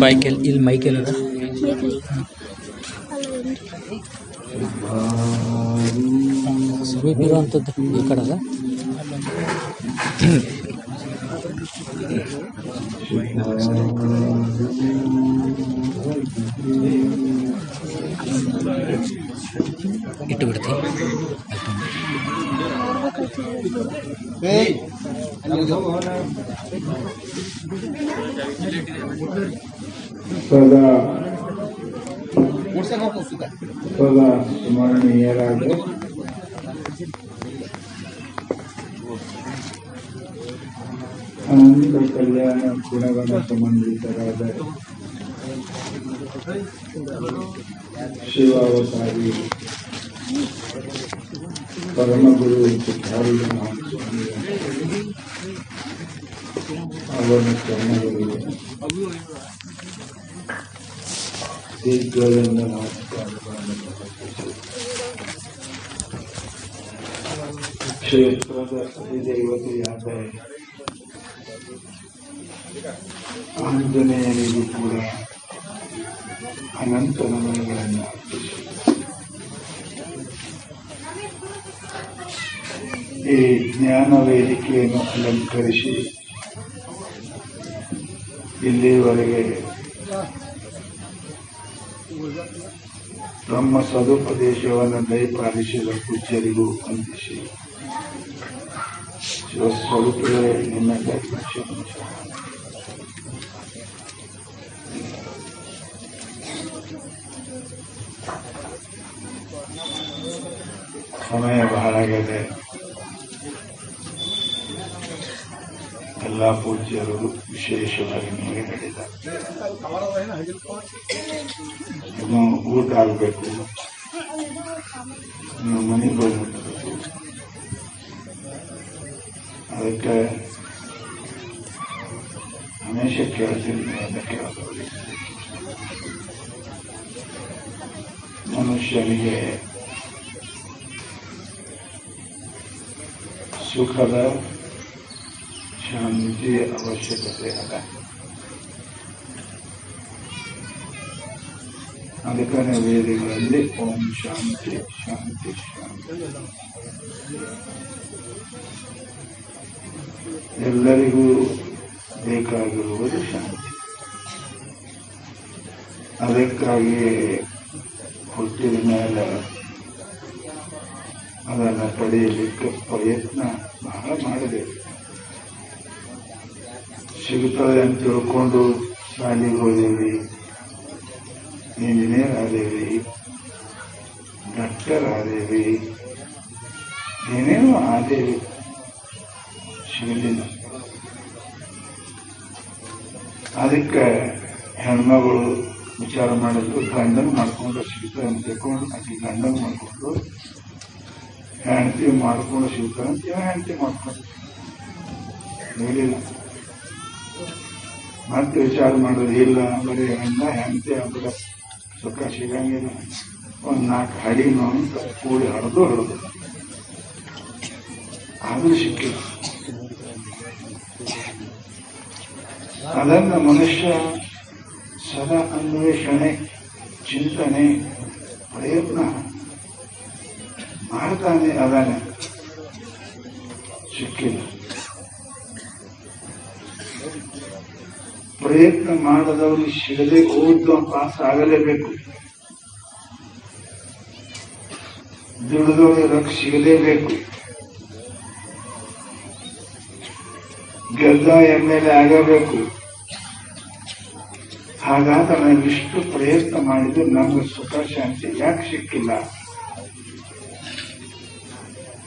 ಬೈಕೆಲ್ ಇಲ್ಲಿ ಮೈಕೆಲ್ ಅದ? ಸ್ವರೂಪ್ ಇರುವಂಥದ್ದು ಈ ಕಡೆ ಅದ ಇಟ್ಟು ಬಿಡ್ತೀವಿ ಸದಾ ಸದಾ ಸ್ಮರಣೀಯರಾದ ಅನಂತ ಕಲ್ಯಾಣ ಗುಣಗಣ ಸಂಬಂಧಿತರಾದ ಶಿವಾವತಾರಿ ಪರಮಗುರು ಸಿದ್ಧಾರೂಢ ಸ್ವಾಮಿ ಅವನ ಚರಣಗಳಿಗೆ ದೀರ್ಘದಿಂದ ನಮಸ್ಕಾರಗಳನ್ನು ಸಮರ್ಪಿಸಿ ಕ್ಷೇತ್ರದ ಅಧಿದೇವತೆಯಾದ ಆಂಜನೇಯನಿಗೂ ಕೂಡ ಅನಂತ ನಮನಗಳನ್ನು ಈ ಜ್ಞಾನ ವೇದಿಕೆಯನ್ನು ಅಲಂಕರಿಸಿ ಇಲ್ಲಿವರೆಗೆ ನಮ್ಮ ಸದುಪದೇಶವನ್ನು ದಯಪಾಲಿಸಿದ ಪೂಜ್ಯರಿಗೂ ವಂದಿಸಿ ಶಿವಸ್ವರೂಪಗಳೇ ನಿನ್ನ ಕ್ಷಮಿಸಿ. ಸಮಯ ಬಹಳ ಆಗಿದೆ ಎಲ್ಲ ಪೂಜ್ಯರು ವಿಶೇಷವಾಗಿ ನಿಮಗೆ ನಡೆದ ಇನ್ನು ಊಟ ಆಗಬೇಕು ನೀವು ಮನೆಗೆ ಹೋಗಿ ಮುಟ್ಟಬೇಕು ಅದಕ್ಕೆ ಹಮೇಶ ಕೇಳ್ತೀನಿ ನೀವು ಅಂತ ಕೇಳೋದು ಮನುಷ್ಯನಿಗೆ ಸುಖದ ಶಾಂತಿಯ ಅವಶ್ಯಕತೆ ಅದ ಅದಕ್ಕನೇ ವೇದಗಳಲ್ಲಿ ಓಂ ಶಾಂತಿ ಶಾಂತಿ ಶಾಂತಿ ಎಲ್ಲರಿಗೂ ಬೇಕಾಗಿರುವುದು ಶಾಂತಿ ಅದಕ್ಕಾಗಿ ಹುಟ್ಟಿದ ಮೇಲೆ ಅದನ್ನು ಪಡೆಯಲಿಕ್ಕೆ ಪ್ರಯತ್ನ ಬಹಳ ಮಾಡಬೇಕು. ಸಿಗುತ್ತದೆ ಅಂತ ತಿಳ್ಕೊಂಡು ಶಾಲೆಗೆ ಹೋದೇವಿ. ಇಂಜಿನಿಯರ್ ಆದೇವಿ. ಡಾಕ್ಟರ್ ಆದೇವಿ ಏನೇನೋ ಆದೇವಿ. ಸಿಗಲಿಲ್ಲ ಅದಕ್ಕೆ ಹೆಣ್ಮಗಳು ವಿಚಾರ ಮಾಡಿದ್ರು, ಗಂಡನ ಮಾಡ್ಕೊಂಡು ಸಿಗ್ತದೆ ಅಂತ ತಿಳ್ಕೊಂಡು ಅದಕ್ಕೆ ಗಂಡನ ಮಾಡ್ಕೊಂಡು ಹೆಂಡತಿ ಮಾಡ್ಕೊಂಡು ಅಂತ ಇವ ಹೆಂಡತಿ ಮಾಡ್ಕೊಂಡು ಹೇಳಿಲ್ಲ ಮತ್ತೆ ವಿಚಾರ ಮಾಡೋದು ಇಲ್ಲ, ಬರೀ ಹೆಣ್ಣ ಹೆಂಡತಿ ಅಂದ್ರೆ ಸುಖ ಸಿಗಂಗಿಲ್ಲ. ಒಂದು ನಾಲ್ಕು ಹಡಿನೂ ಅಂತ ಕೂಡಿ ಹರಿದು ಹರಿದು ಆದ್ರೂ ಸಿಕ್ಕಿಲ್ಲ. ಅದನ್ನ ಮನುಷ್ಯ ಸದಾ ಅನ್ವೇಷಣೆ, ಚಿಂತನೆ, ಪ್ರಯತ್ನ ಮಾಡ್ತಾನೆ ಅದಾನೆ ಸಿಕ್ಕಿಲ್ಲ ಪ್ರಯತ್ನ ಮಾಡದವರು ಸಿಗದೆ ಓದ್ದು ಪಾಸ್ ಆಗಲೇಬೇಕು ದುಡಿದವರು ರೊಕ್ಕ ಸಿಗಲೇಬೇಕು ಗೆದ್ದ ಎಂ ಎಲ್ ಎ ಆಗಬೇಕು ಹಾಗಾದ ನಾವು ಇಷ್ಟು ಪ್ರಯತ್ನ ಮಾಡಿದ್ರು ನಮ್ಗೆ ಸುಖ ಶಾಂತಿ ಯಾಕೆ ಸಿಕ್ಕಿಲ್ಲ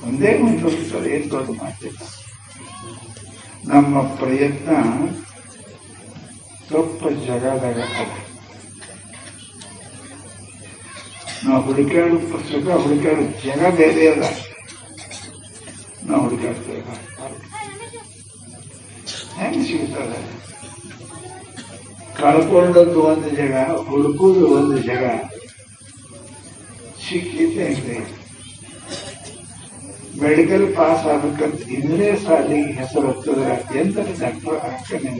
ಒಂದೇ ಒಂದು ವಿಷಯ ಮಾತಿಲ್ಲ ನಮ್ಮ ಪ್ರಯತ್ನ ತಪ್ಪ ಜಗದಾಗ ಅದ. ನಾವು ಹುಡುಕಾಡು ಪುಸ್ತಕ ಹುಡುಕಾಡು ಜಗ ಬೇರೆ ಅಲ್ಲ. ನಾವು ಹುಡುಕಾಡ್ತೇವೆ ಹೆಂಗ್ ಸಿಗ್ತದೆ ಕಳ್ಕೊಂಡದ್ದು ಒಂದು ಜಗ ಹುಡುಕುದು ಒಂದು ಜಗ. ಸಿಕ್ಕಿದ್ದೆ ಅಂದ್ರೆ ಮೆಡಿಕಲ್ ಪಾಸ್ ಆಗ್ಬೇಕಂತ ಇನ್ನೇ ಸಾಲಿಗೆ ಹೆಸರು ಹತ್ತದ್ರ ಎಂತ ಡಾಕ್ಟರ್ ಆಗ್ತಾನೆ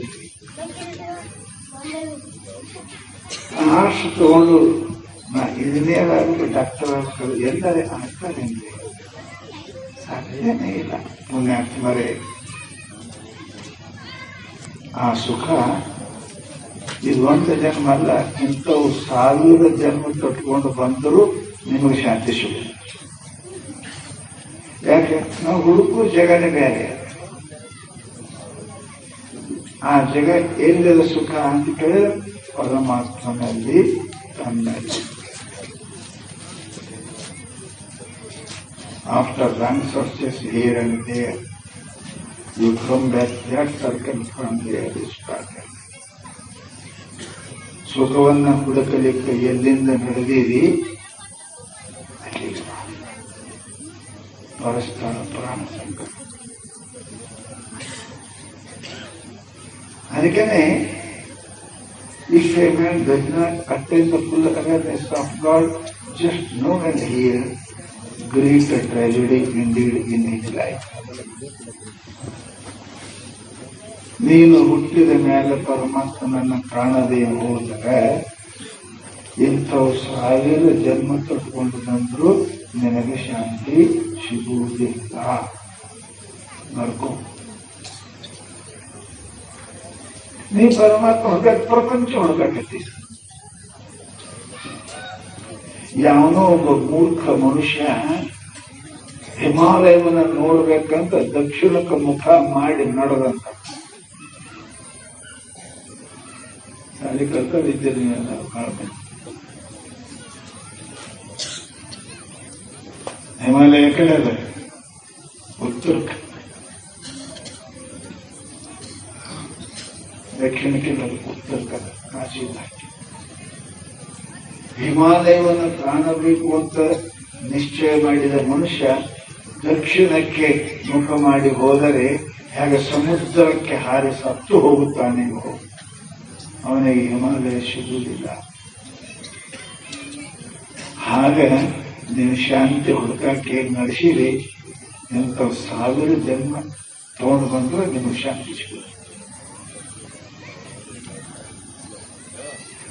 ಆರ್ಟ್ಸ್ ತಗೊಂಡು ನಾ ಇಂಜಿನಿಯರ್ ಆಗಲಿ ಡಾಕ್ಟರ್ ಎಲ್ಲರೆ ಆಕ್ಷನ್ ಆಗ್ತಾರೆ ಸಾಧ್ಯನೇ ಇಲ್ಲ. ಪುಣ್ಯಾತ್ಮರೇ. ಆ ಸುಖ ಇದು ಒಂದು ಜನ್ಮ ಅಲ್ಲ ಇಂಥವು ಸಾವಿರ ಜನ್ಮ ಕಟ್ಕೊಂಡು ಬಂದರೂ ನಿಮಗೆ ಶಾಂತಿ ಸಿಗ ಯಾಕೆ ನಾವು ಹುಡುಕುವ ಜಗನೇ ಬೇರೆ ಆ ಜಗ ಎಲ್ಲಿದ ಸುಖ ಅಂತ ಕೇಳಿದ್ರೆ ಪರಮಾತ್ಮನಲ್ಲಿ ತನ್ನಲ್ಲಿ after run searches here and there, you come back that circle from there is started. ಸುಖವನ್ನ ಹುಡುಕಲಿಕ್ಕೆ ಎಲ್ಲಿಂದ ನಡೆದಿರಿ ಪರಸ್ಪರ ಪ್ರಾಣ ಸಂಕಟ ಅದಕ್ಕೇನೆ if a man does not attain the full awareness of God, just know and hear great tragedy indeed in his life. ನೀನು ಹುಟ್ಟಿದ ಮೇಲೆ ಪರಮಾತ್ಮನನ್ನ ಕಾಣದೆ ಹೋದರೆ ಇಂಥವು ಸಾವಿರ ಜನ್ಮ ಕಟ್ಕೊಂಡು ಬಂದ್ರು ನಿನಗೆ ಶಾಂತಿ ಸಿಗುವುದಿಲ್ಲ ನಡ್ಕೋ ನೀ ಪರಮಾತ್ಮ ಹುಡುಕ ಪ್ರಪಂಚ ಹುಡುಕಕತ್ತಿ ಯಾವನೋ ಒಬ್ಬ ಮೂರ್ಖ ಮನುಷ್ಯ ಹಿಮಾಲಯವನ್ನ ನೋಡ್ಬೇಕಂತ ದಕ್ಷಿಣಕ್ಕೆ ಮುಖ ಮಾಡಿ ನಡೆದಂತ ಶಾಲೆ ಕಲ್ಕೊಂಡಿದ್ದೇನೆ ನಾವು ಕಾಣ್ಬೇಕು ಹಿಮಾಲಯ ಕಡೆ ಅದ ಉತ್ತರಕ್ಕೆ ದಕ್ಷಿಣಕ್ಕೆ ಉತ್ತರ ದಾಟಿ ಹಿಮಾಲಯವನ್ನು ಕಾಣಬೇಕು ಅಂತ ನಿಶ್ಚಯ ಮಾಡಿದ ಮನುಷ್ಯ ದಕ್ಷಿಣಕ್ಕೆ ಮುಖ ಮಾಡಿ ಹೋದರೆ ಹೇಗೆ ಸಮುದ್ರಕ್ಕೆ ಹಾರಿ ಸತ್ತು ಹೋಗುತ್ತಾನೆ ಅವನಿಗೆ ಹಿಮಾಲಯ ಸಿಗುವುದಿಲ್ಲ. ಹಾಗೆ ನೀವು ಶಾಂತಿ ಹುಡುಕಕ್ಕೆ ನಡೆಸಿರಿ? ಎಂತ ಸಾವಿರ ಜನ್ಮ ತಗೊಂಡು ಬಂದ್ರೆ ನಿಮಗೆ ಶಾಂತಿ ಸಿಗುತ್ತೆ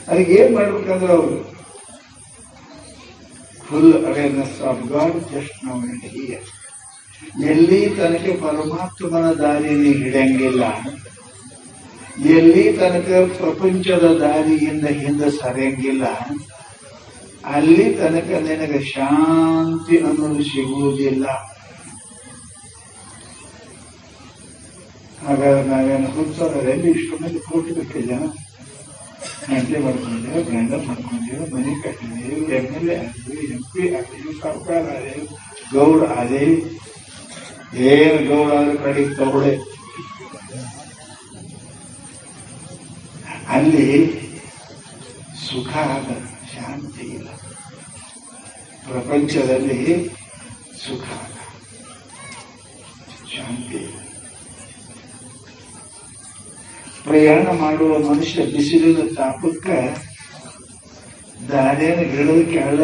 ಅದಕ್ಕೆ ಏನ್ ಮಾಡ್ಬೇಕಂದ್ರೆ ಅವರು? Full awareness of God, just now and here ಎಲ್ಲಿ ತನಕ ಪರಮಾತ್ಮನ ದಾರಿಯಲ್ಲಿ ಹಿಡಂಗಿಲ್ಲ ಎಲ್ಲಿ ತನಕ ಪ್ರಪಂಚದ ದಾರಿಯಿಂದ ಹಿಂದೆ ಸರಿಯಂಗಿಲ್ಲ ಅಲ್ಲಿ ತನಕ ನಿನಗೆ ಶಾಂತಿ ಅನ್ನೋದು ಸಿಗುವುದಿಲ್ಲ. ಹಾಗಾದ್ರೆ ನಾವೇನು ಹುಡ್ತಾರೆ ಎಲ್ಲಿ ಇಷ್ಟು ಮಂದಿ ಕೋಟಿ ಜನ ಗಂಟೆ ಮಾಡ್ಕೊಂಡಿದ್ದೇವೆ ಗ್ರೈಂಡರ್ ಮಾಡ್ಕೊಂಡಿದ್ದೇವೆ, ಮನೆ ಕಟ್ಟಿದ್ದೇವೆ, ಎಂ ಎಲ್ ಎ ಆದೇವು ಎಂ ಪಿ ಆದೇವು ಸರ್ಕಾರ ಆದೇವು ಗೌಡ ಆದೇವು ಏನು ಗೌಡ ಆದ್ರೂ ಕಡೆಗೆ ತಗೊಳ್ಳೆ. ಅಲ್ಲಿ ಸುಖ ಅದ ಶಾಂತಿ ಇಲ್ಲ. ಪ್ರಪಂಚದಲ್ಲಿ ಸುಖ ಶಾಂತಿ ಪ್ರಯಾಣ ಮಾಡುವ ಮನುಷ್ಯ ಬಿಸಿಲಿನ ತಾಪಕ್ಕೆ ದಾರಿಯ ಗಿಡದ ಕೆಳ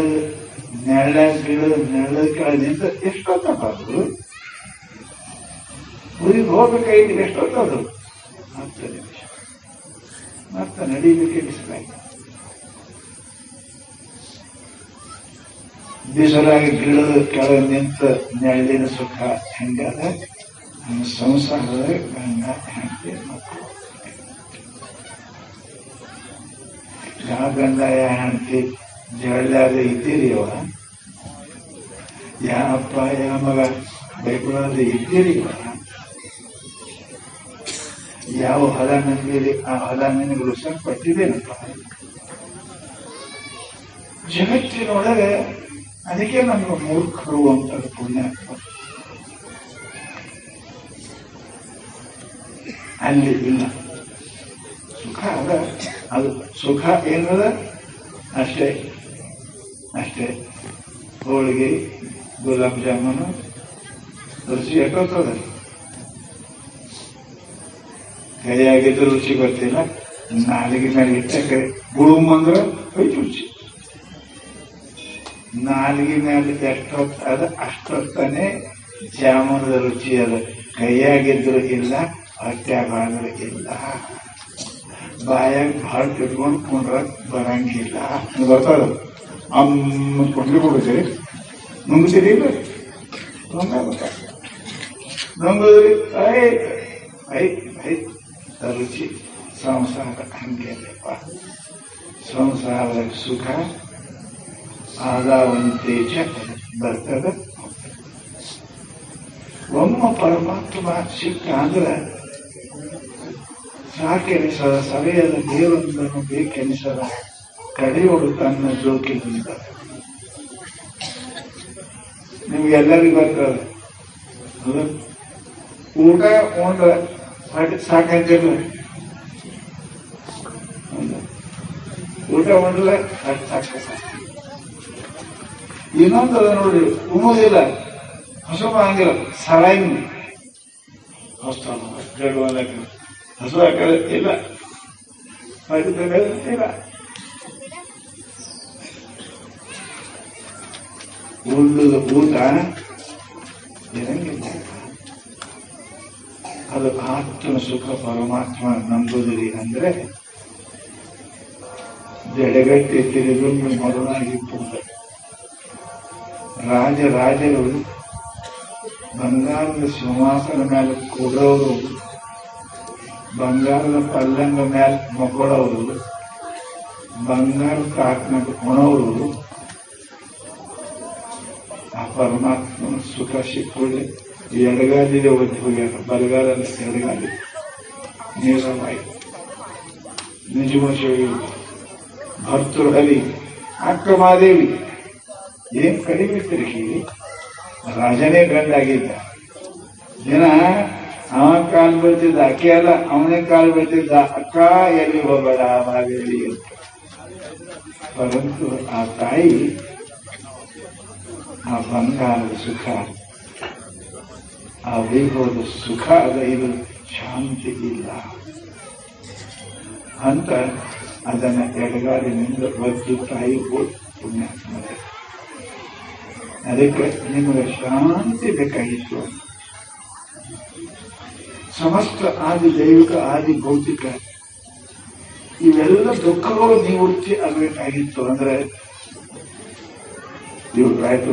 ನೆಳ ಗಿಡದ ನೆಳದ ಕೆಳ ನಿಂತ ಎಷ್ಟೊತ್ತದು ಊರಿಗೆ ಹೋಗ್ಬೇಕಾಗಿ ಎಷ್ಟೊತ್ತಾದ್ರು ಹತ್ತು ನಿಮಿಷ. ಮತ್ತೆ ನಡೀಲಿಕ್ಕೆ ಬಿಸಿಲಾಗಿ ಬಿಸಿಲಾಗಿ ಗಿಡದ ಕೆಳಗೆ ನಿಂತ ನೆರಳಿನ ಸುಖ ಹೆಂಗದ ಸಂಸಾರದ ಗಂಡ, ಹೆಂಡತಿ ಮಕ್ಕಳು. ಯಾವ ಗಂಡ, ಯಾವ ಹೆಂಡತಿ ಇದ್ದೀರಿ ಅವ ಯಾವ ಅಪ್ಪ, ಯಾವ ಮಗ ಬೈಕೊಳ್ಳೋದು ಇದ್ದೀರಿ ಅವ ಯಾವ ಹೊಲ ನಂಬಿರಿ ಆ ಹೊಲ ನಿನಗೆ ರುಸ ಪಟ್ಟಿದ್ದೇನಪ್ಪ ಜಗತ್ತಿನೊಳಗೆ ಅದಕ್ಕೆ ನಮ್ಮ ಮೂರ್ಖರು ಅಂತ ಪುಣ್ಯ. ಅಲ್ಲಿ ಇಲ್ಲ. ಸುಖ ಅದ. ಅದು ಸುಖ ಏನದ? ಅಷ್ಟೇ. ಅಷ್ಟೇ. ಹೋಳಿಗೆ, ಗುಲಾಬ್ ಜಾಮೂನು, ರುಚಿ ಎಟ್ಟೋತದ ಕೈಯಾಗಿದ್ದು ರುಚಿ ಗೊತ್ತಿಲ್ಲ. ನಾಲಿಗೆ ಮೇಲೆ ಇಟ್ಟಕ್ಕೆ ಗುಳುಮ್ ಅಂದ್ರೆ ಹೊಯ್ತು ರುಚಿ. ನಾಲಿಗೆ ಮೇಲೆ ಎಷ್ಟೊತ್ತು ಅದ ಅಷ್ಟೊತ್ತನೇ ಜಾಮೂನದ ರುಚಿ ಅದ. ಕೈಯಾಗಿದ್ರು ಇಲ್ಲ ಹೊಟ್ಯಾಗಾದ್ರೆ ಇಲ್ಲ. ಬಾಯಾಗ ಭಾಳ ತಿಳ್ಕೊಂಡು ಕುಂಡ್ರ ಬರಂಗಿಲ್ಲ. ಬರ್ತದ ಅಮ್ಮ ಕೊಂಡ್ಲಿ ಕೊಡ್ತೀರಿ ನುಂಗ್ತೀರಿ ಇಲ್ಲ. ನುಂಗ ನುಂಗುದ್ರಿ ಐ ಐ ಐ ರುಚಿ, ಸಂಸಾರ ಹಂಗೆ ಸಂಸಾರ ಸುಖ. ಆದಾವಂತೇಜ ಬರ್ತದೆ. ಒಮ್ಮ ಪರಮಾತ್ಮ ಸಿಕ್ಕ ಅಂದ್ರೆ ಸಾಕೆನಿಸದ ಸಭೆಯದ ದೇವರನ್ನು ಬೇಕೆನಿಸದ ಕಡೆಯೋಡು ತನ್ನ ಜೋಕಿನಿಂದ. ನಿಮ್ಗೆಲ್ಲರಿಗೂ ಬರ್ತದೆ? ಊಟ ಒಂದು ಸಾಕಂತಿಲ್ಲ? ಊಟ ಉಂಡ್ರೆ ಸಾಕು. ಇನ್ನೊಂದು ಅದ ನೋಡಿ ಉಣ್ಣುವುದಿಲ್ಲ ಹಸು ಹಂಗಿಲ್ಲ. ಸರಾಯಿ ಹಸು ಹಾಕಲ್ಲ ಇಲ್ಲ. ಇಲ್ಲ. ಉಳ್ಳುದ ಊಟ ಇರಂಗಿಲ್ಲ. ಅದು ಆತ್ಮ ಸುಖ ಪರಮಾತ್ಮ ನಂಬುದಿರಿ ಅಂದ್ರೆ, ಜಡೆಗಟ್ಟಿ ತಿರುಗಿ ಮರುನಾಗಿ ಪುಂಡ రాజరాజులు బంగారు సింహాసన మేల కుడవరు బంగారు పల్లెంగ మేల మొగడవరు బంగారు కాకినకు కొనవరు ఆ పరమాత్మ సుఖ సుఖశిక్కుడే ఎడగాలి వచ్చిపోయారు బలగాలని ఎడగాలి నీరవాయి. నిజమ భర్తృహరి. అక్కమాదేవి ಏನ್ ಕಡಿಮೆ ತಿರುಗಿ ರಾಜನೇ ಗಂಡಾಗಿದ್ದ. ದಿನ ಅವ ಕಾಲು ಬೀಳ್ತಿದ್ದ ಅಕ್ಕಿ ಅಲ್ಲ, ಅವನೇ ಕಾಲು ಬೀಳ್ತಿದ್ದ ಅಕ್ಕ, ಎಲ್ಲಿ ಹೋಗಬೇಡ ಮಾದೇವಿ ಅಂತ. ಪರಂತು ಆ ತಾಯಿ ಆ ಬಂಗಾರದ ಸುಖ, ಆ ವೈಭವದ ಸುಖ ಅದ, ಇದು ಶಾಂತಿ ಇಲ್ಲ. ಅಂತ ಅದನ್ನ ಎಡಗಾಲಿನಿಂದ ಒದ್ದು ತಾಯಿ ಪುಣ್ಯಾತ್ಮದೆ ಅದಕ್ಕೆ ನಿಮಗೆ ಶಾಂತಿ ಬೇಕಾಗಿತ್ತು. ಸಮಸ್ತ ಆದಿ ದೈವಿಕ, ಆದಿ ಭೌತಿಕ, ಇವೆಲ್ಲ ದುಃಖಗಳು ನಿವೃತ್ತಿ ಆಗಬೇಕಾಗಿತ್ತು ಅಂದ್ರೆ ನೀವು ರಾಯ್ತು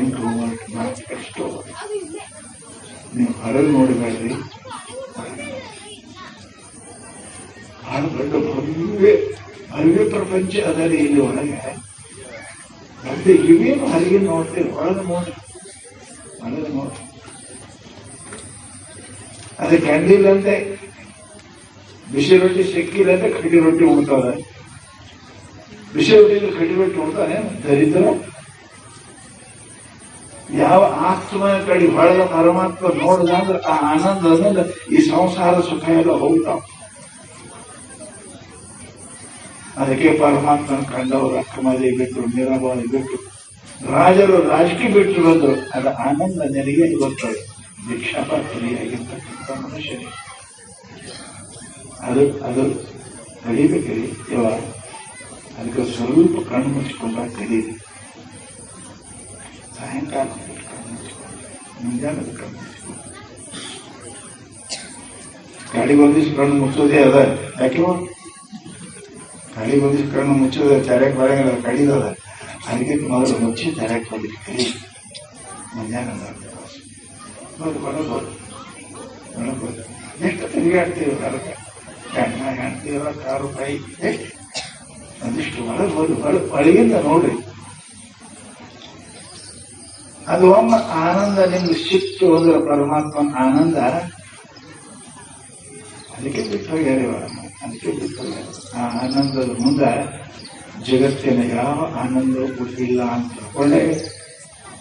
ಎಂಟು ನಾಲ್ಕು ಎಷ್ಟೋ ನೀವು ಹೊರಗೆ ನೋಡಬೇಡ್ರಿ ಬಹಳ ದೊಡ್ಡ ಭವ್ಯ ಭವ್ಯ ಪ್ರಪಂಚ ಅದರಲ್ಲಿ ಇಲ್ಲಿ ಒಳಗೆ. ಮತ್ತೆ ಇವೇನು ಹೊರಗೆ ನೋಡ್ತೀರಿ ಒಳಗೆ ನೋಡಿ ಒಳಗೆ ನೋಡಿ ಅದು ಕ್ಯಾಂಡಿಲ್ ಅಂತೆ ಬಿಸಿ ರೊಟ್ಟಿ ಸಿಕ್ಕಿಲ್ಲ ಅಂತ ಕಡ್ಡಿ ರೊಟ್ಟಿ ಉಣ್ತಾವೆ ಬಿಸಿ ರೊಟ್ಟಿ ಕಡ್ಡಿ ರೊಟ್ಟಿ ಉಣ್ತಾನೆ ದರಿದ್ರ ಯಾವ ಆತ್ಮನ ಕಡೆ ಹೊಳೆದ ಪರಮಾತ್ಮ ನೋಡಿದ ಅಂದ್ರೆ ಆ ಆನಂದ ಅಂದ್ರೆ ಈ ಸಂಸಾರ ಸುಖ ಎಲ್ಲ ಹೋಗ್ತಾವ ಅದಕ್ಕೆ ಪರಮಾತ್ಮನ ಕಂಡವರು ಅಕ್ಕಮದಿ ಬಿಟ್ಟು ಮೀರಾಬಾಯಿ ಬಿಟ್ಟು, ರಾಜರು ರಾಜಕೀಯ ಬಿಟ್ಟು ಬಂದರು. ಅದ ಆನಂದ ನೆನಗೆ ಬರ್ತದೆ. ಭಿಕ್ಷಾಪಾತ್ರಿಯಾಗಿರ್ತಕ್ಕಂಥ ಮನುಷ್ಯನಿಗೆ ಅದು ಅದು ಕಲಿಬೇಕ್ರಿ. ಇವ ಅದಕ್ಕೆ ಸ್ವಲ್ಪ ಕಣ್ಣು ಮುಚ್ಚಿಕೊಂಡ ಕಲೀರಿ. ಸಾಯಂಕಾಲ ಕಣ್ಣು ಮುಚ್ಚಿಕೊಂಡು ಮುಂಜಾನೆ ಕಣ್ಣು ಮುಚ್ಚಿಕೊಂಡು ಗಾಡಿ ಬಂದಿಸ್ ಕಣ್ಣು ಮುಚ್ಚೋದೇ ಅದ. ಯಾಕೆ ಗಾಡಿ ಬಂದಿದ್ದು ಕಣ್ಣು ಮುಚ್ಚೋದ ತೆರೆಕ್ ಬರಂಗಿಲ್ಲ, ಕಡಿದದ. ಅದಕ್ಕೆ ಮೊದಲು ಮುಚ್ಚಿ ತೆರೆಕ್ ಬಂದಿದ್ದು ಕಡಿ. ಮಧ್ಯಾಹ್ನ ನೋಡಿ ಬರಬಹುದು ಬರಬಹುದು ಎಷ್ಟು ತಿರುಗಾಡ್ತೀವಿ ಅದಕ್ಕೆ ಗಂಡ ಹೆಣ್ತೀವ ಕಾರು ಕೈ ಎಷ್ಟು ಒಂದಿಷ್ಟು ಒಳಗೆ ಒಳಗೆ ಒಳಗಿಂದ ನೋಡ್ರಿ. ಅದು ಒಮ್ಮೆ ಆನಂದ ನಿಮ್ಗೆ ಸಿಕ್ತು ಹೋದ್ರೆ ಪರಮಾತ್ಮನ ಆನಂದ. ಅದಕ್ಕೆ ಬಿಟ್ಟು ಹೋಗ್ಯಾರ ಇವಾಗ. ಅದಕ್ಕೆ ಆ ಆನಂದದ ಮುಂದೆ ಜಗತ್ತಿನ ಯಾವ ಆನಂದ ಇಲ್ಲ ಅಂತ ತಿಳ್ಕೊಂಡೆ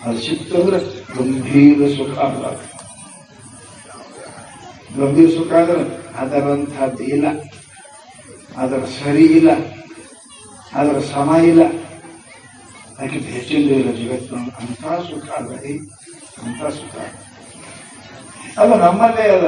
ಅದು ಸಿಕ್ತಂದ್ರೆ ಗಂಭೀರ ಸುಖ ಅಲ್ಲ ಗಂಭೀರ ಸುಖ ಅಂದ್ರೆ ಅದರಂಥದ್ದು ಇಲ್ಲ. ಅದರ ಸರಿ ಇಲ್ಲ. ಅದರ ಸಮ ಇಲ್ಲ. ಅದಕ್ಕೆ ಹೆಚ್ಚಿಂದ ಇಲ್ಲ ಜಗತ್ತು ಅಂಥ ಸುಖ ಅಲ್ಲ ಅಂಥ ಸುಖ ಅಲ್ಲ ನಮ್ಮಲ್ಲೇ ಅದ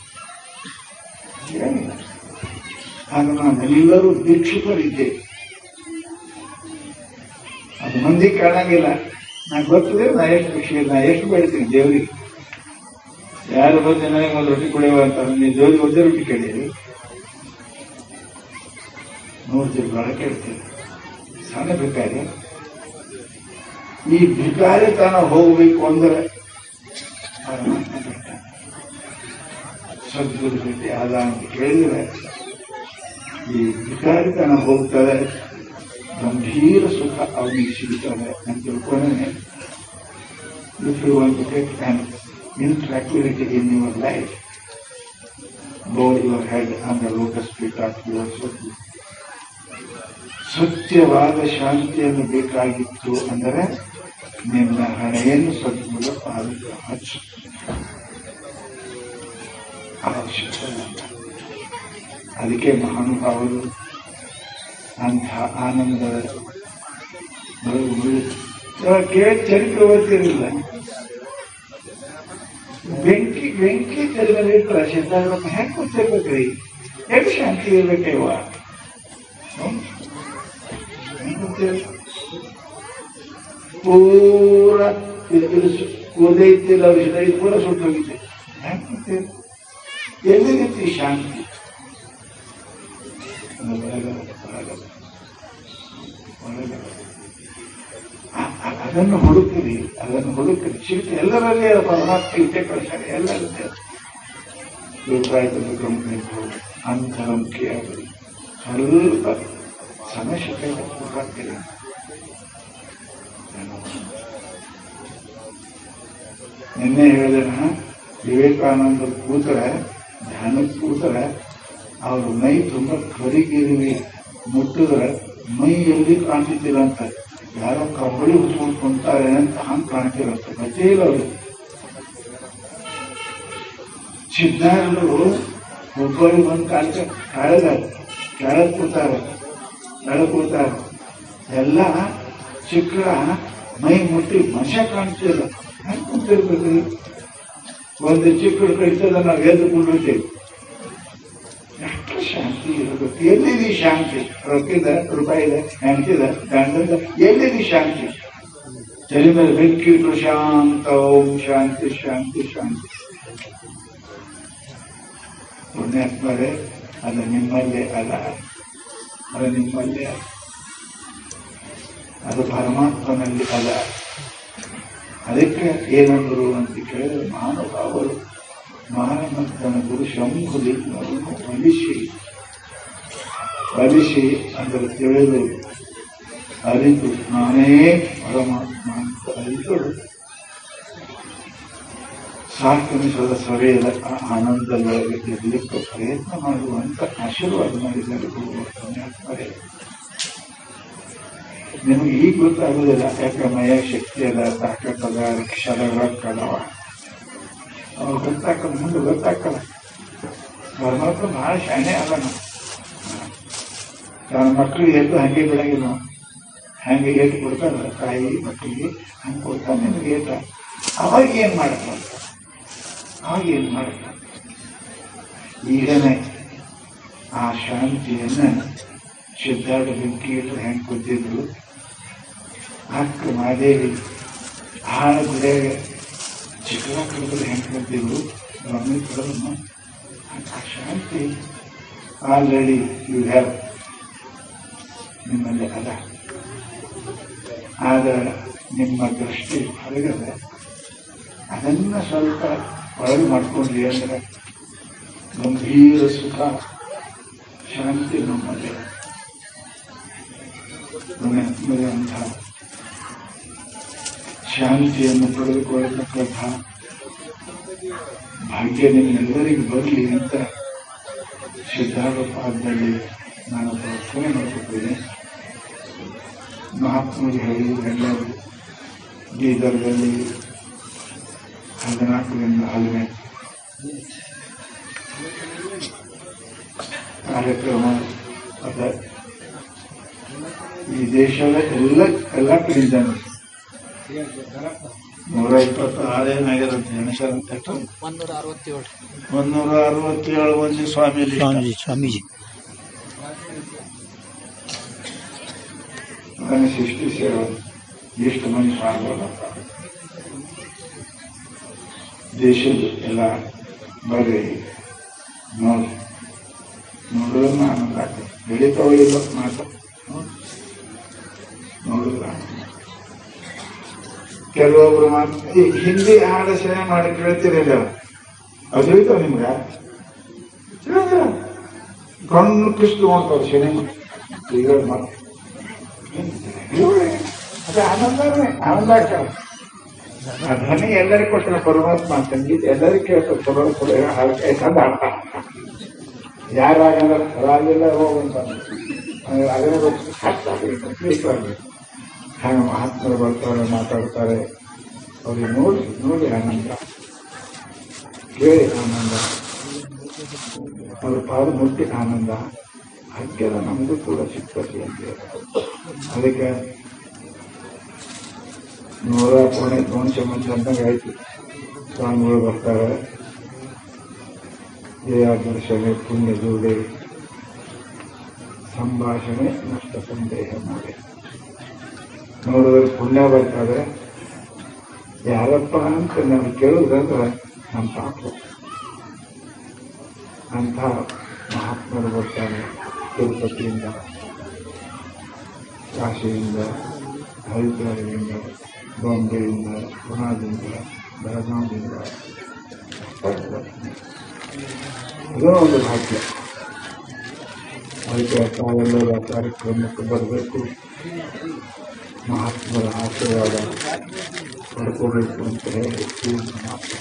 ಆಗ ನಾವೆಲ್ಲರೂ ಭಿಕ್ಷುಕರಿದ್ದೇವೆ ಅದು ಮಂದಿ ಕಾಣಂಗಿಲ್ಲ. ನಾ ಗೊತ್ತಿದೆ, ನಾ ಎಷ್ಟು ಭಿಕ್ಷೆ ನಾ ಎಷ್ಟು ಬೆಳಿತೀನಿ ದೇವರಿಗೆ. ಯಾರು ಬಂದು ನನಗೆ ಒಂದು ರೊಟ್ಟಿ ಕುಡಿಯುವ ಅಂತ ನೀವು ದೇವ್ರಿಗೆ ಒಂದೇ ರೊಟ್ಟಿ ಕೇಳಿದ್ರಿ ನೋಡ್ತೀವಿ ಬಹಳ ಕೇಳ್ತೀವಿ ಸಣ್ಣ ಭಿಕಾರಿ. ಈ ಭಿಕಾರಿತನ ಹೋಗ್ಬೇಕು ಅಂದ್ರೆ ಸದ್ಗುರು ಭೇಟಿ ಆದ ಅಂತ ಕೇಳಿದ್ರೆ ಈ ಭಿಕಾರಿತನ ಹೋಗ್ತದೆ ಗಂಭೀರ ಸುಖ ಅವನಿಗೆ ಸಿಗುತ್ತದೆ ಅಂತ ತಿಳ್ಕೊಂಡೇ if you want to get on in tranquillity in your life bow your head on the lotus feet of your ಸದ್ಗುರು ಸತ್ಯವಾದ ಶಾಂತಿಯನ್ನು ಬೇಕಾಗಿತ್ತು ಅಂದರೆ ನಿನ್ನ ಹಣೆಯನ್ನು ಸದ್ಗುರು ಪಾದಕ್ಕೆ ಹಚ್ಚು ಅವಶ್ಯಕತೆ ಇಲ್ಲ. ಅದಕ್ಕೆ ಮಹಾನುಭಾವರು ಅಂಥ ಆನಂದ ಕೇಳಿ ಚರಿತ್ರೆ ಓದ್ತಿರಲಿಲ್ಲ ಬೆಂಕಿ ಬೆಂಕಿ ತೆರೆದಲ್ಲಿ ಇಟ್ಟರೆ ಸಿದ್ಧಾರೂಢ ಹೆಂಗೆ ಕೂತಿರ್ಬೇಕ್ರಿ ಎಷ್ಟು ಶಾಂತಿ ಇರ್ಬೇಕೇವ ಪೂರ ಓದೈತಿಲ್ಲ ಔಷಧ ಇದು ಪೂರ ಸುಟ್ಟು ಹೋಗಿದೆ ಹೆಂಗೆ ಕೂತಿರ್ ಎಲ್ಲಿರುತ್ತೆ ಈ ಶಾಂತಿ? ಅದನ್ನು ಹುಡುಕಿರಿ ಅದನ್ನು ಹುಡುಕಿರಿ ಸಿಗುತ್ತೆ ಎಲ್ಲರಲ್ಲಿ ಪರಮಾತ್ಮ ಇಟ್ಟೆ ಕಳಿಸ್ತಾರೆ ಎಲ್ಲರಲ್ಲಿ ರೂಪಾಯಿಗಳು ಗಮನಿಸು ಆಗಲಿ ಸ್ವಲ್ಪ ಸಮಸ್ಯೆ ಗೊತ್ತಾಗ್ತಿಲ್ಲ ನಿನ್ನೆ ಹೇಳಿದ ವಿವೇಕಾನಂದ ಕೂತರೆ ಧ್ಯಾನಕ್ಕೆ ಕೂತರೆ ಅವ್ರ ಮೈ ತುಂಬಾ ಕರಿಗಿರಿವಿ ಮುಟ್ಟಿದ್ರೆ ಮೈ ಎಲ್ಲಿ ಕಾಣ್ತಿದ್ದಿಲ್ಲ ಅಂತ ಯಾರೋ ಕಬಡ್ಡಿ ಹುಚ್ಕೊಂಡು ಕುಂತಾರೆ ಅಂತ ಹಂಗೆ ಕಾಣ್ತಿರಂತ. ಗತಿ ಇಲ್ಲ ಅವರು ಸಿದ್ಧಾರರು ಒಬ್ಬರು ಬಂದು ಕಾಲ್ಕ ಕೆಳಗ ಕೆಳಗ್ ಕೂತಾರೆ ಕೆಳಗ್ ಕೂತಾರ ಎಲ್ಲ ಚಿಕ್ಕ ಮೈ ಮುಟ್ಟಿ ಮನುಷ್ಯ ಕಾಣ್ತಿಲ್ಲ ಹೆಂಗ್ ಕೂತಿರ್ಬೇಕು. ಒಂದು ಚಿಕ್ಕ ಕೈತದ ನಾವು ಎದ್ದು ಕುಂಡಿರ್ತೀವಿ ಎಷ್ಟು ಶಾಂತಿ ಇರಬೇಕು ಎಲ್ಲಿದೆ ಈ ಶಾಂತಿ ರೊಕ್ಕಿದ ರೂಪಾಯಿದ ಹೆಂಡತಿದ ಗಂಡದ ಎಲ್ಲಿದೆ ಶಾಂತಿ ತಲೆ ಮೇಲೆ ಬೆಕ್ಕಿಟ್ಟು ಶಾಂತ ಓಂ ಶಾಂತಿ ಶಾಂತಿ ಶಾಂತಿ ಪುಣ್ಯಾತ್ಮರೇ ಅದು ನಿಮ್ಮಲ್ಲೇ ಅಲ್ಲ ಅದು ನಿಮ್ಮಲ್ಲೇ ಅಲ್ಲ. ಅದು ಪರಮಾತ್ಮನಲ್ಲಿ ಅಲ್ಲ ಅದಕ್ಕೆ ಏನಂದ್ರು ಅಂತ ಕೇಳಿದ್ರೆ ಮಹಾನುಭಾವರು ಮಹಾನಂದನ ಗುರು ಶಂಭುಲಿ ಅವರನ್ನು ಒಲಿಸಿ ಒಲಿಸಿ ಅಂದರೆ ತಿಳಿದು ಅರಿತು ನಾನೇ ಪರಮಾತ್ಮ ಅಂತ ಅರಿತು. ಸಾಕನಿಸದ ಆ ಆನಂದದೊಳಗೆ ಇರಲಿಕ್ಕೆ ಪ್ರಯತ್ನ ಮಾಡುವಂಥ ಆಶೀರ್ವಾದ ಮಾಡಿದ್ದಾರೆ ಪುಣ್ಯಾತ್ಮರೇ. ನಿಮಗೆ ಈಗ ಗೊತ್ತಾಗುದಿಲ್ಲ ಯಾಕೆ ಮಯ ಶಕ್ತಿಯದ ತಾಕತ್ತದ ರಕ್ಷದ ರೊಕ್ಕದವ ಅವಾಗ ಗೊತ್ತಾಕಲ್ಲ ಮುಂದೆ ಗೊತ್ತಾಕಲ್ಲ ಪರಮಾತ್ಮ ಭಾಳ ಶಾಣೆ ಅಲ್ಲ ನಾವು. ನನ್ನ ಮಕ್ಕಳಿಗೆ ಎದ್ದು ಹಂಗೆ ಬಿಡಂಗಿಲ್ಲ ಹಂಗೆ ಏಟು ಕೊಡ್ತಾರ ತಾಯಿ ಮಕ್ಕಳಿಗೆ ಹಂಗೆ ಕೊಡ್ತಾನೆ ನಿಮಗೆ ಏಟ. ಅವಾಗ ಏನು ಮಾಡಕ್ಕ ಅವಾಗ ಏನು ಮಾಡಕ್ಕ ಈಗನೇ ಆ ಶಾಂತಿಯನ್ನು ಸಿದ್ಧಾರ್ಥ ಇಟ್ಟು ಹೆಂಗೆ ಕೊಟ್ಟಿದ್ರು. ಅಕ್ಕ ಮಾದೇವಿ ಆಳ ಗುಡಿಯಾಗ ಚಿಕ್ಕಲ ಕಡದಲ್ಲಿ ಹೆಂಗೆ ಕೊಟ್ಟಿದ್ರು ಗಮನಿಸಿದ್ರು ಆ ಶಾಂತಿ, ಆಲ್ರೆಡಿ ಯು ಹ್ಯಾವ್ ನಿಮ್ಮಲ್ಲಿ ಅದ. ಆಗ ನಿಮ್ಮ ದೃಷ್ಟಿ ಹೊರಗದೆ. ಅದನ್ನ ಸ್ವಲ್ಪ ಒಳಗೆ ಮಾಡ್ಕೊಂಡ್ರಿ ಅಂದ್ರೆ ಗಂಭೀರ ಸುಖ, ಶಾಂತಿ ನಮ್ಮಲ್ಲಿ. ಅಂತ ಶಾಂತಿಯನ್ನು ಪಡೆದುಕೊಳ್ಳತಕ್ಕಂಥ ಭಾಗ್ಯ ನಿಮ್ಮೆಲ್ಲರಿಗೂ ಬರಲಿ ಅಂತ ಸಿದ್ಧಾರೂಪದಲ್ಲಿ ನಾನು ಪ್ರಾರ್ಥನೆ ಮಾಡ್ಕೊತೀನಿ ಮಹಾತ್ಮಗೆ ಹೇಳಿದ್ರು ಎಲ್ಲರೂ ಬೀದರ್ದಲ್ಲಿ ಹದಿನಾಲ್ಕರಿಂದ ಹದಿನೆಂಟು ಕಾರ್ಯಕ್ರಮ ಅದ ಈ ದೇಶದ ಎಲ್ಲ ಎಲ್ಲ ಕಡೆಯಿಂದ ನೂರ ಇಪ್ಪತ್ತು ಆರೇನಾಗ್ಯದ ಎಣಸಂತ ಒಂದೂರ ಅರವತ್ತೇಳು ಒಂದೂರ ಅರವತ್ತೇಳು ಮಂದಿ ಸ್ವಾಮಿ ಸ್ವಾಮೀಜಿ ಸ್ವಾಮೀಜಿ ಸೃಷ್ಟಿ ಸೇವೆ ಎಷ್ಟು ಮಂದಿ ಬರ್ತಾರೆ ದೇಶದ ಎಲ್ಲ ಬರ್ರಿ ನೋಡಿ. ನೋಡೋದನ್ನ ಆನಂದ ಆಗ್ತದೆ ಬೆಳಿತಾವ ಇಲ್ಲ ಮಾತು ನೋಡಿದ್ರೆ ಕೆಲವೊಬ್ರು ಮಾತು ಈ ಹಿಂದಿ ಹಾಡು ಸೇವೆ ಮಾಡಿ ಕೇಳ್ತಿರಲಿಲ್ಲ. ಅದು ಹೇಳ್ತಾವ ನಿಮ್ಗೆ? ಕಣ್ಣು ಕಿಸ್ತು ಅಂತಾರೆ ಸಿನಿಮಾ. ಈಗ ಮತ್ತೆ ಅದು ಆನಂದನೇ ಆನಂದ ಆಗ್ತದೆ ಆ ಧ್ವನಿ ಎಲ್ಲರಿಗೂ ಕೊಟ್ಟರೆ ಪರಮಾತ್ಮ ಸಂಗೀತ ಎಲ್ಲರಿಗೂ ಕೇಳ್ತಾರೆ ಕೊಡೋ ಕೊಡ ಅರ್ಥ. ಯಾರಾಗಲ್ಲ ರಾಗಿಲ್ಲ ಹೋಗುವಂತ ಅದನ್ನ ಹಾಕ್ತಾರೆ ಹಾಗೆ ಮಹಾತ್ಮರು ಬರ್ತಾರೆ, ಮಾತಾಡ್ತಾರೆ. ಅವ್ರಿಗೆ ನೋಡಿ ನೋಡಿ ಆನಂದ. ಕೇಳಿ ಆನಂದ. ಅವ್ರ ಪಾದ ಮುಟ್ಟಿ ಆನಂದ. ಹಾಗೆಲ್ಲ ನಮಗೂ ಕೂಡ ಸಿಗ್ತದೆ ಅಂತ ಅದಕ್ಕೆ ನೂರ ಪುಣೆ ದೋನ್ಶೆ ಮಂದಿ ಅಂದಂಗೆ ಆಯ್ತು. ಸ್ವಾಮಿಗಳು ಬರ್ತಾರೆ. ದೇಹಾದರ್ಶನೆ ದರ್ಶನೆ ಪುಣ್ಯ ಜೋಡಿ ಸಂಭಾಷಣೆ, ನಷ್ಟ ಸಂದೇಹ ಮಾಡಿ. ನೋಡಿದ್ರೆ ಪುಣ್ಯ ಬರ್ತಾರೆ ಯಾರಪ್ಪ ಅಂತ ನಾನು ಕೇಳುವುದಂದ್ರೆ ನಮ್ಮ ಪಾಪ. ಅಂತ ಮಹಾತ್ಮರು ಬರ್ತಾರೆ. ತಿರುಪತಿಯಿಂದ ಕಾಶಿಯಿಂದ ಹರಿದ್ವಾರದಿಂದ, ಬಾಂಬೆಯಿಂದ ಪುನಾದಿಂದ ಬೆಳಗಾವಿಯಿಂದ ಅದೂ ಒಂದು ಭಾಗ್ಯ. ಅದಕ್ಕೆ ತಾವೆಲ್ಲರೂ ಆ ಕಾರ್ಯಕ್ರಮಕ್ಕೆ ಬರಬೇಕು. ಮಹಾತ್ಮರ ಆಶೀರ್ವಾದ ಪಡ್ಕೋಬೇಕು ಅಂತ ಹೇಳಿ. ಈ ಮಾತು